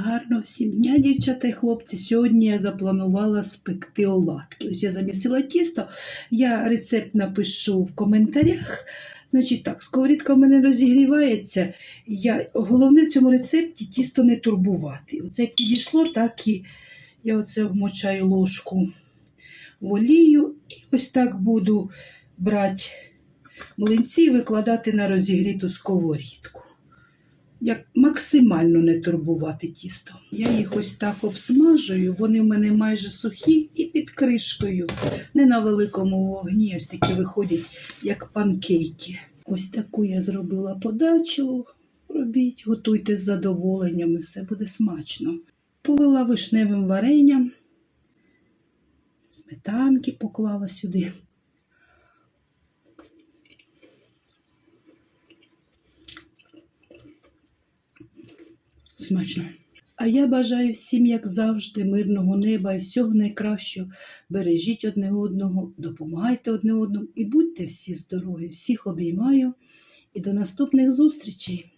Гарно всім дня, дівчата і хлопці. Сьогодні я запланувала спекти оладки. Ось я замісила тісто. Я рецепт напишу в коментарях. Значить так, сковорідка в мене розігрівається. Я, головне в цьому рецепті тісто не турбувати. Оце як підійшло, так і я оце вмочаю ложку в олію і ось так буду брати млинці і викладати на розігріту сковорідку. Як максимально не турбувати тісто. Я їх ось так обсмажую, вони в мене майже сухі і під кришкою. Не на великому вогні, ось такі виходять, як панкейки. Ось таку я зробила подачу. Робіть, готуйте з задоволенням, і все буде смачно. Полила вишневим варенням, сметанки поклала сюди. Смачно. А я бажаю всім, як завжди, мирного неба і всього найкращого. Бережіть одне одного, допомагайте одне одному і будьте всі здорові. Всіх обіймаю і до наступних зустрічей.